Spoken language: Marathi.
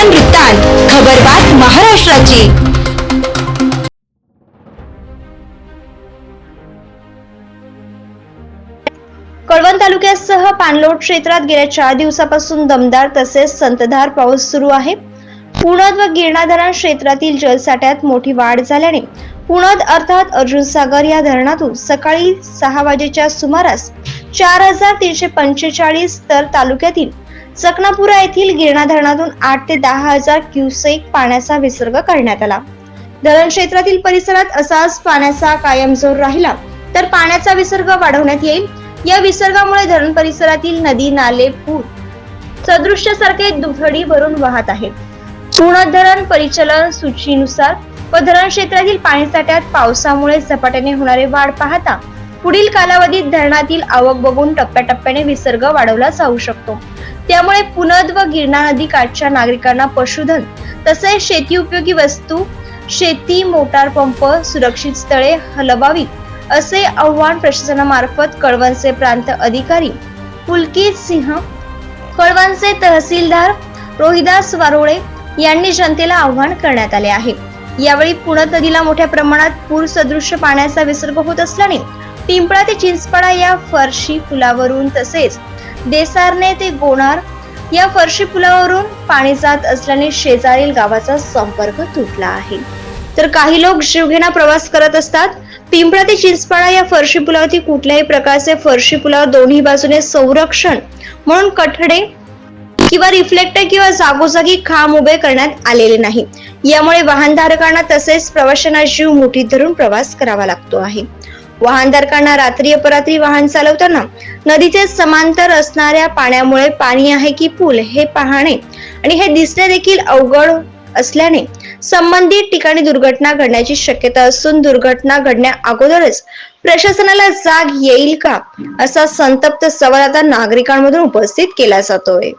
महान वृत्तांत खबरबात महाराष्ट्राची. कळवण तालुक्यासह पाणलोट क्षेत्रात गेल्या चार दिवसापासून दमदार तसेच संतधार पाऊस सुरू आहे. पुणद व गिरणा धरण क्षेत्रातील जलसाठ्यात मोठी वाढ झाल्याने पुणद अर्थात अर्जुन सागर या धरणातून सकाळी सहा वाजेच्या सुमारास चार हजार तीनशे पंचेचाळीस तर तालुक्यातील चकनापुरा येथील गिरणा धरणातून आठ ते दहा हजार क्युसेक पाण्याचा विसर्ग करण्यात आला. धरण क्षेत्रातील परिसरात असाच पाण्याचा कायम जोर राहिला तर पाण्याचा विसर्ग वाढवण्यात येईल. या विसर्गामुळे धरण परिसरातील नदी नाले पूल सदृश्यासारखे दुथडी भरून वाहत आहेत पूर्ण धरण परिचलन सूचीनुसार व धरण क्षेत्रातील पाणीसाठ्यात पावसामुळे झपाट्याने होणारे वाढ पाहता पुढील कालावधीत धरणातील आवक बघून टप्प्याटप्प्याने विसर्ग वाढवला जाऊ शकतो. त्यामुळे पुनद व गिरणा नदी काठच्या नागरिकांना पशुधन तसेच शेती उपयोगी वस्तू शेती मोटार पंप सुरक्षित स्थळे हलवावी असे आव्हान प्रशासनामार्फत कळवणचे प्रांत अधिकारी पुलकित सिंह कळवणचे तहसीलदार रोहिदास वारोळे यांनी जनतेला आव्हान करण्यात आले आहे. यावेळी पुणत नदीला मोठ्या प्रमाणात पूर सदृश्य पाण्याचा विसर्ग होत असल्याने पिंपळा ते चिंचपाडा या फरशी पुलावरून तसेच देसारणे ते गोणार या फरशी पुलावरून पाणी जात असल्याने शेजारील गावाचा संपर्क तुटला आहे. तर काही लोक जीवघेणा प्रवास करत असतात. पिंपळा ते चिंचपाडा या फरशी पुलावरती कुठल्याही प्रकारचे फरशी पुलावर दोन्ही बाजूने संरक्षण म्हणून कठडे किंवा रिफ्लेक्टर किंवा जागोजागी खांब उभे करण्यात आलेले नाही. यामुळे वाहनधारकांना तसेच प्रवाशांना जीव मुठीत धरून प्रवास करावा लागतो आहे. वाहनधारकांना रात्री अपरात्री वाहन चालवताना नदीचे समांतर असणाऱ्या पाण्यामुळे पाणी आहे की पूल हे पाहणे. आणि हे दिसणे देखील अवघड असल्याने संबंधित ठिकाणी दुर्घटना घडण्याची शक्यता असून दुर्घटना घडण्या अगोदरच प्रशासनाला जाग येईल का? असा संतप्त सवाल आता नागरिकांमधून उपस्थित केला जातोय.